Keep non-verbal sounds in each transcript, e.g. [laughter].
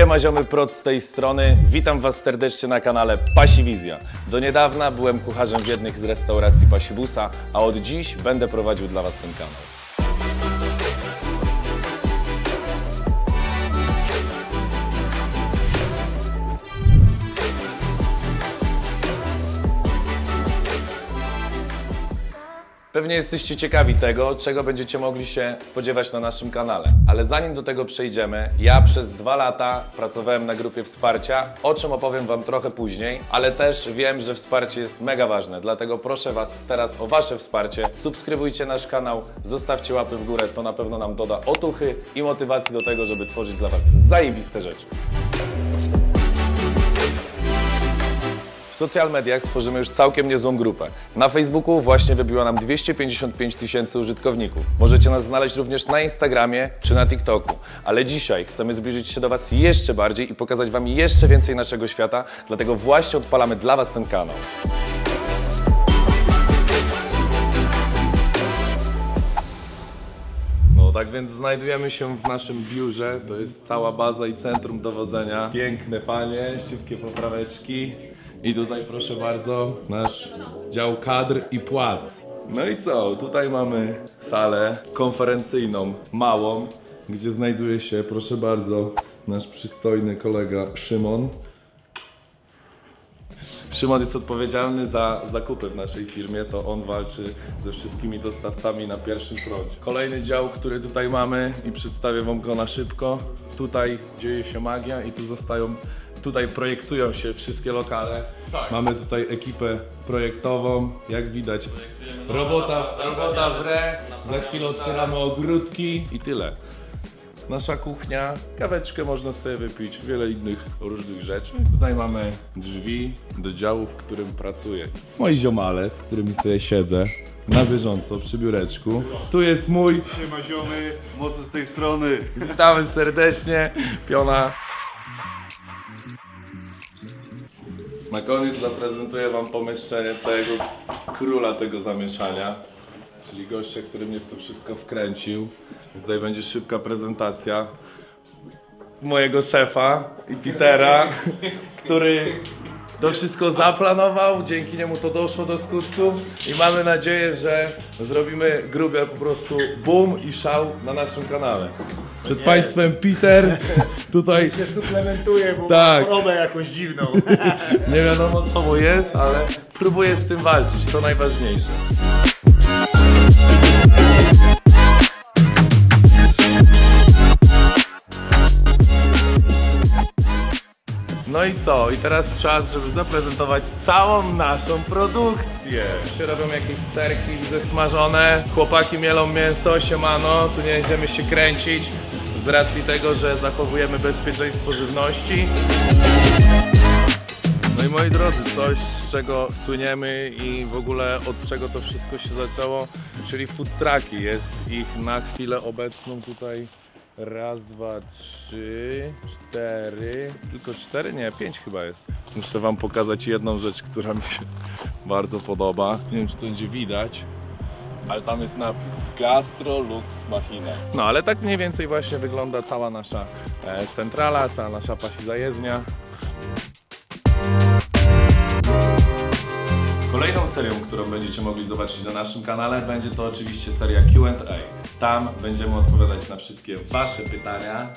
Siema ziomy prot z tej strony, witam was serdecznie na kanale Pasiwizja. Do niedawna byłem kucharzem w jednej z restauracji Pasibusa, a od dziś będę prowadził dla was ten kanał. Pewnie jesteście ciekawi tego, czego będziecie mogli się spodziewać na naszym kanale. Ale zanim do tego przejdziemy, ja przez dwa lata pracowałem na grupie wsparcia, o czym opowiem Wam trochę później, ale też wiem, że wsparcie jest mega ważne, dlatego proszę Was teraz o Wasze wsparcie. Subskrybujcie nasz kanał, zostawcie łapy w górę, to na pewno nam doda otuchy i motywacji do tego, żeby tworzyć dla Was zajebiste rzeczy. Social mediach tworzymy już całkiem niezłą grupę. Na Facebooku właśnie wybiło nam 255 tysięcy użytkowników. Możecie nas znaleźć również na Instagramie czy na TikToku. Ale dzisiaj chcemy zbliżyć się do Was jeszcze bardziej i pokazać Wam jeszcze więcej naszego świata, dlatego właśnie odpalamy dla Was ten kanał. No tak więc znajdujemy się w naszym biurze, to jest cała baza i centrum dowodzenia. Piękne panie, szybkie popraweczki. I tutaj proszę bardzo nasz dział kadr i płac. No i co, tutaj mamy salę konferencyjną, małą, gdzie znajduje się, proszę bardzo, nasz przystojny kolega Szymon. Szymon jest odpowiedzialny za zakupy w naszej firmie, to on walczy ze wszystkimi dostawcami na pierwszym froncie. Kolejny dział, który tutaj mamy i przedstawię wam go na szybko. Tutaj dzieje się magia i tu zostają, tutaj projektują się wszystkie lokale. Mamy tutaj ekipę projektową, jak widać. Robota, robota w re, za chwilę otwieramy ogródki i tyle. Nasza kuchnia, kaweczkę można sobie wypić, wiele innych różnych rzeczy. Tutaj mamy drzwi do działu, w którym pracuję. Moi ziomale, z którymi sobie siedzę na bieżąco przy biureczku. Tu jest mój, Siema ziomy, mocy z tej strony. witamy serdecznie, piona. Na koniec zaprezentuję wam pomieszczenie całego króla tego zamieszania, czyli gościa, który mnie w to wszystko wkręcił. Więc Tutaj będzie szybka prezentacja mojego szefa i Petera, który to wszystko zaplanował, dzięki niemu to doszło do skutku i mamy nadzieję, że zrobimy grubę po prostu boom i szał na naszym kanale. Przed Państwem Peter, tutaj się suplementuje, bo Tak. ma chorobę jakąś dziwną. nie wiadomo co mu jest, ale próbuję z tym walczyć, to najważniejsze. No i co? I teraz czas, żeby zaprezentować całą naszą produkcję. Się robią jakieś serki widzę smażone, chłopaki mielą mięso, siemano, tu nie będziemy się kręcić z racji tego, że zachowujemy bezpieczeństwo żywności. No i moi drodzy, coś z czego słyniemy i w ogóle od czego to wszystko się zaczęło, czyli food trucki. Jest ich na chwilę obecną tutaj raz, dwa, trzy, cztery, tylko cztery? Nie, pięć chyba jest. Muszę wam pokazać jedną rzecz, która mi się [laughs] bardzo podoba. Nie wiem, czy to będzie widać. Ale tam jest napis Gastro Lux Machina. No ale tak mniej więcej właśnie wygląda cała nasza e, centrala, cała nasza pasi zajezdnia. Kolejną serią, którą będziecie mogli zobaczyć na naszym kanale, będzie to oczywiście seria QA. Tam będziemy odpowiadać na wszystkie Wasze pytania,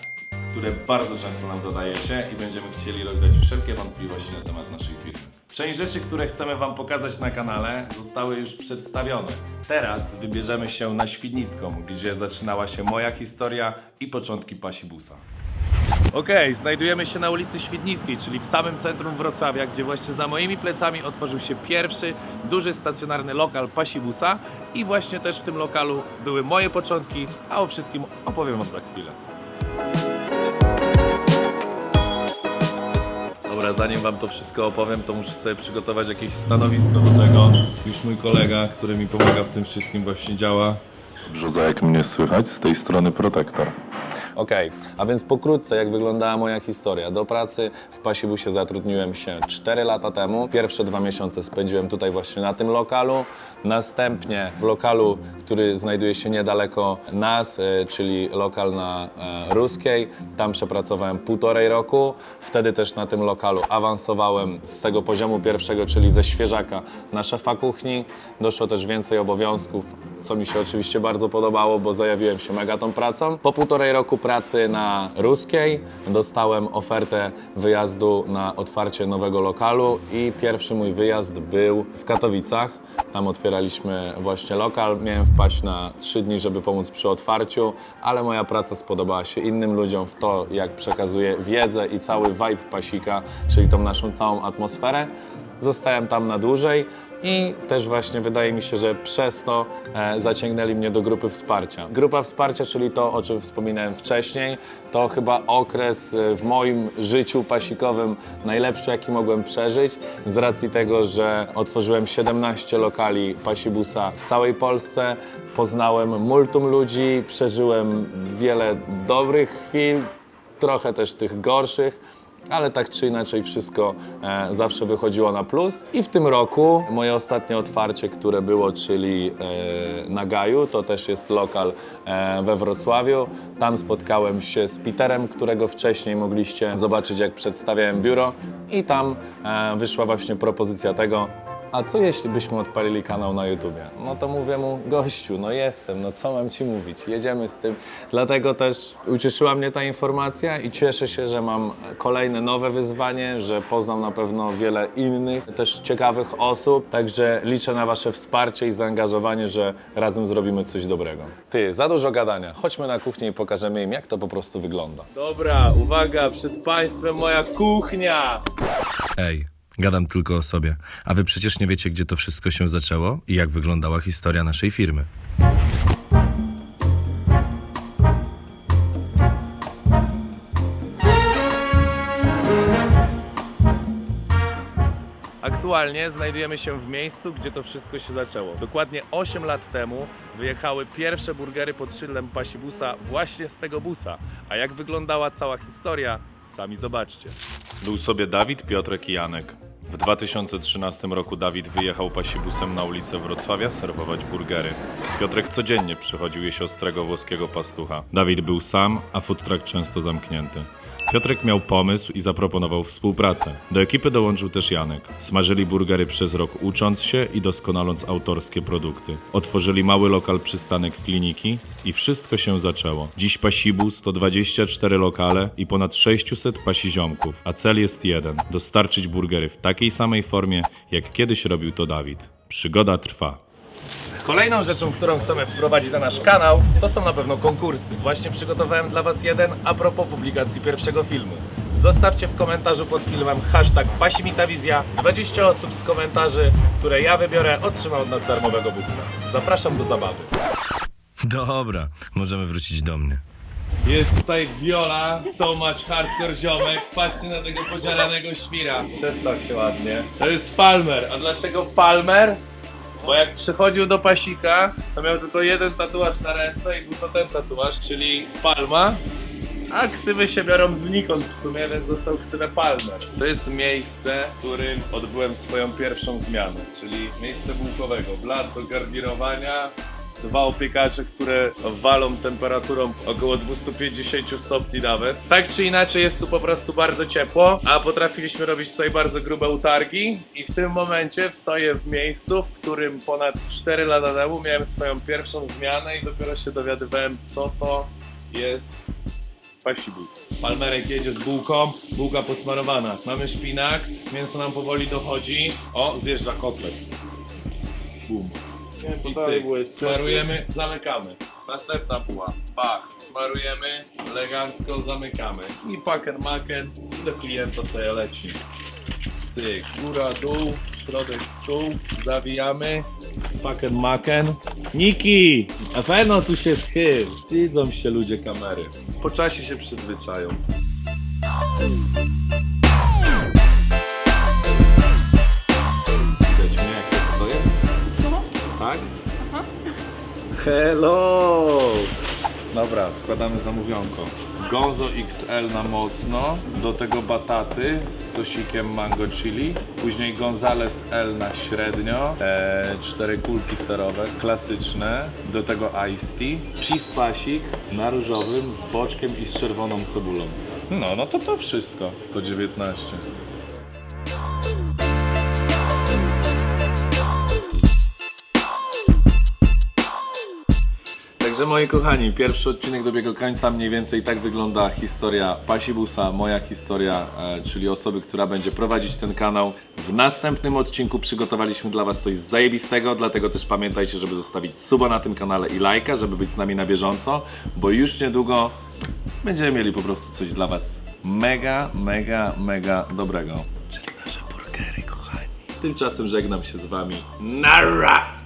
które bardzo często nam zadajecie i będziemy chcieli rozwiać wszelkie wątpliwości na temat naszej firmy. Część rzeczy, które chcemy Wam pokazać na kanale, zostały już przedstawione. Teraz wybierzemy się na Świdnicką, gdzie zaczynała się moja historia i początki Pasibusa. Okej, znajdujemy się na ulicy Świdnickiej, czyli w samym centrum Wrocławia, gdzie właśnie za moimi plecami otworzył się pierwszy duży stacjonarny lokal Pasibusa i właśnie też w tym lokalu były moje początki, a o wszystkim opowiem Wam za chwilę. Dobra, zanim Wam to wszystko opowiem, to muszę sobie przygotować jakieś stanowisko do tego. Już mój kolega, który mi pomaga w tym wszystkim właśnie działa. Brzuza, jak mnie słychać, z tej strony protektor. Okej, a więc pokrótce jak wyglądała moja historia. Do pracy w Pasibusie zatrudniłem się 4 lata temu. Pierwsze dwa miesiące spędziłem tutaj właśnie na tym lokalu. Następnie w lokalu, który znajduje się niedaleko nas, e, czyli lokal na e, Ruskiej. Tam przepracowałem półtorej roku. Wtedy też na tym lokalu awansowałem z tego poziomu pierwszego, czyli ze świeżaka na szefa kuchni. Doszło też więcej obowiązków, co mi się oczywiście bardzo podobało, bo zajawiłem się mega tą pracą. Po półtorej roku pracy na Ruskiej dostałem ofertę wyjazdu na otwarcie nowego lokalu i pierwszy mój wyjazd był w Katowicach. Tam otwieraliśmy właśnie lokal. Miałem wpaść na trzy dni, żeby pomóc przy otwarciu, ale moja praca spodobała się innym ludziom w to, jak przekazuję wiedzę i cały vibe pasika, czyli tą naszą całą atmosferę. Zostałem tam na dłużej i też właśnie wydaje mi się, że przez to e, zaciągnęli mnie do grupy wsparcia. Grupa wsparcia, czyli to, o czym wspominałem wcześniej, to chyba okres e, w moim życiu pasikowym najlepszy, jaki mogłem przeżyć, z racji tego, że otworzyłem 17 lokali pasibusa w całej Polsce, poznałem multum ludzi, przeżyłem wiele dobrych chwil, trochę też tych gorszych ale tak czy inaczej wszystko e, zawsze wychodziło na plus. I w tym roku moje ostatnie otwarcie, które było, czyli e, na Gaju, to też jest lokal e, we Wrocławiu. Tam spotkałem się z Peterem, którego wcześniej mogliście zobaczyć, jak przedstawiałem biuro. I tam e, wyszła właśnie propozycja tego, a co jeśli byśmy odpalili kanał na YouTubie? No to mówię mu, gościu, no jestem, no co mam ci mówić, jedziemy z tym. Dlatego też ucieszyła mnie ta informacja i cieszę się, że mam kolejne nowe wyzwanie, że poznam na pewno wiele innych, też ciekawych osób, także liczę na wasze wsparcie i zaangażowanie, że razem zrobimy coś dobrego. Ty, za dużo gadania, chodźmy na kuchnię i pokażemy im, jak to po prostu wygląda. Dobra, uwaga, przed Państwem moja kuchnia! Ej, gadam tylko o sobie. A wy przecież nie wiecie, gdzie to wszystko się zaczęło i jak wyglądała historia naszej firmy. Aktualnie znajdujemy się w miejscu, gdzie to wszystko się zaczęło. Dokładnie 8 lat temu wyjechały pierwsze burgery pod szyldem pasibusa właśnie z tego busa. A jak wyglądała cała historia, sami zobaczcie. Był sobie Dawid, Piotrek i Janek. W 2013 roku Dawid wyjechał pasibusem na ulicę Wrocławia serwować burgery. Piotrek codziennie przychodził je siostrego włoskiego pastucha. Dawid był sam, a food truck często zamknięty. Piotrek miał pomysł i zaproponował współpracę. Do ekipy dołączył też Janek. Smażyli burgery przez rok ucząc się i doskonaląc autorskie produkty. Otworzyli mały lokal przystanek kliniki i wszystko się zaczęło. Dziś Pasibus to 24 lokale i ponad 600 pasiziomków, a cel jest jeden: dostarczyć burgery w takiej samej formie, jak kiedyś robił to Dawid. Przygoda trwa. Kolejną rzeczą, którą chcemy wprowadzić na nasz kanał, to są na pewno konkursy. Właśnie przygotowałem dla Was jeden a propos publikacji pierwszego filmu. Zostawcie w komentarzu pod filmem hashtag Pasimitawizja. 20 osób z komentarzy, które ja wybiorę, otrzyma od nas darmowego buksa. Zapraszam do zabawy. Dobra, możemy wrócić do mnie. Jest tutaj Viola, so much hardcore ziomek. Patrzcie na tego podzielanego świra. Przedstaw się ładnie. To jest Palmer. A dlaczego Palmer? Bo jak przychodził do pasika, to miał tylko jeden tatuaż na ręce i był to ten tatuaż, czyli palma. A ksywy się biorą znikąd w sumie, więc dostał ksywę Palmer. To jest miejsce, w którym odbyłem swoją pierwszą zmianę, czyli miejsce bułkowego. Blat do garnirowania, dwa opiekacze, które walą temperaturą około 250 stopni nawet. Tak czy inaczej jest tu po prostu bardzo ciepło, a potrafiliśmy robić tutaj bardzo grube utargi i w tym momencie stoję w miejscu, w którym ponad 4 lata temu miałem swoją pierwszą zmianę i dopiero się dowiadywałem co to jest pasibus. Palmerek jedzie z bułką, bułka posmarowana. Mamy szpinak, mięso nam powoli dochodzi. O, zjeżdża kotlet. Bum. I cyk. Smarujemy, zamykamy. Następna buła. Pach. Smarujemy, elegancko zamykamy. I paken maken do klienta sobie leci. Cyk. Góra, dół, środek, dół. Zawijamy. Paken maken. Niki! A pewno tu się schyl. Widzą się ludzie kamery. Po czasie się przyzwyczają. Hello! Dobra, składamy zamówionko. Gonzo XL na mocno, do tego bataty z sosikiem mango chili, później Gonzales L na średnio, e, cztery kulki serowe, klasyczne, do tego iced tea, cheese pasik na różowym z boczkiem i z czerwoną cebulą. No, no to to wszystko. 119. Także moi kochani, pierwszy odcinek dobiegł końca, mniej więcej tak wygląda historia Pasibusa, moja historia, e, czyli osoby, która będzie prowadzić ten kanał. W następnym odcinku przygotowaliśmy dla Was coś zajebistego, dlatego też pamiętajcie, żeby zostawić suba na tym kanale i lajka, żeby być z nami na bieżąco, bo już niedługo będziemy mieli po prostu coś dla Was mega, mega, mega dobrego. Czyli nasze burgery, kochani. Tymczasem żegnam się z Wami. Nara!